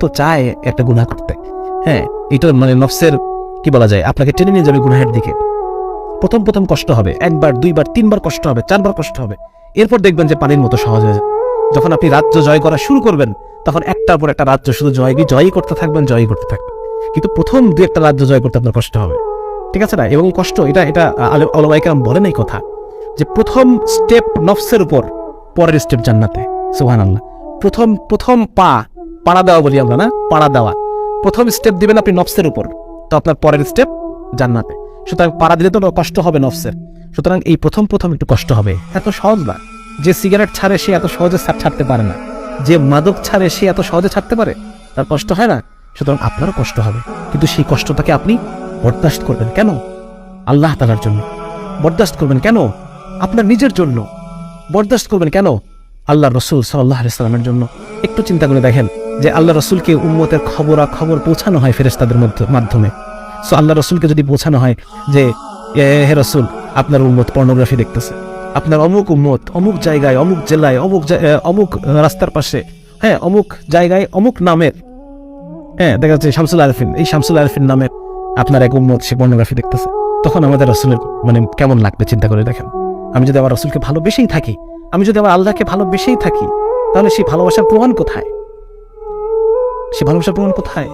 তো চায় একটা গুনাহ করতে। হ্যাঁ এটা মানে নফসের, কি বলা যায়, আপনাকে টেনে নিয়ে যাবে দিকে। প্রথম প্রথম কষ্ট হবে, একবার, দুইবার, তিনবার কষ্ট হবে, চারবার কষ্ট হবে। এরপর দেখবেন যে পানির মতো সহজ হয়ে যাবে যখন আপনি রাজ্য জয় করা শুরু করবেন, তখন একটার পর একটা রাজ্য শুধু জয় জয়ই করতে থাকবেন, জয়ই করতে থাকবেন। কিন্তু প্রথম দু একটা রাজ্য জয় করতে আপনার কষ্ট হবে। ঠিক আছে না? এবং কষ্ট, এটা এটা অলমাইকার বলেন এই কথা, যে প্রথম স্টেপ নফসের উপর, পরের স্টেপ জান্নাতে। সুহান আল্লাহ প্রথম প্রথম পা পাড়া দেওয়া বলি আমরা, না? পাড়া দেওয়া। প্রথম স্টেপ দিবেন আপনি নফসের উপর। তো আপনার পরের স্টেপ জান্নাতে। সুতরাং পাড়া দিলে তো কষ্ট হবে নফসের। সুতরাং এই প্রথম প্রথম একটু কষ্ট হবে। এত সহজ না। যে সিগারেট ছাড়ে সে এত সহজে ছাড়তে পারে না। যে মাদক ছাড়ে সে এত সহজে ছাড়তে পারে, তার কষ্ট হয় না। সুতরাং আপনারও কষ্ট হবে। কিন্তু সেই কষ্টটাকে আপনি বরদাস্ত করবেন কেন? আল্লাহ তালার জন্য। বরদাস্ত করবেন কেন? আপনার নিজের জন্য। বরদাস্ত করবেন কেন? আল্লাহ রসুল সাল্লাহ সাল্লামের জন্য। একটু চিন্তা করে দেখেন। যে আল্লাহ রসুলকে উম্মতের খবরা খবর পৌঁছানো হয় ফেরেস্তাদের মধ্য- মাধ্যমে। সো আল্লাহ রসুলকে যদি পৌঁছানো হয় যে হে রসুল, আপনার উম্মত পর্নোগ্রাফি দেখতেছে। আপনার অমুক উম্মত, অমুক জায়গায়, অমুক জেলায়, অমুক অমুক রাস্তার পাশে হ্যাঁ অমুক জায়গায়, অমুক নামের হ্যাঁ দেখা যাচ্ছে শামসুল আরফিন, এই শামসুল আরফিন নামের আপনার এক উম্মত সে পর্নোগ্রাফি দেখতেছে। তখন আমাদের রসুলের মানে কেমন লাগবে চিন্তা করে দেখেন। আমি যদি আমার রসুলকে ভালোবেসেই থাকি, আমি যদি আমার আল্লাহকে ভালোবেসেই থাকি, তাহলে সেই ভালোবাসার প্রমাণ কোথায়? সে ভালোবাসার প্রমাণ কোথায়?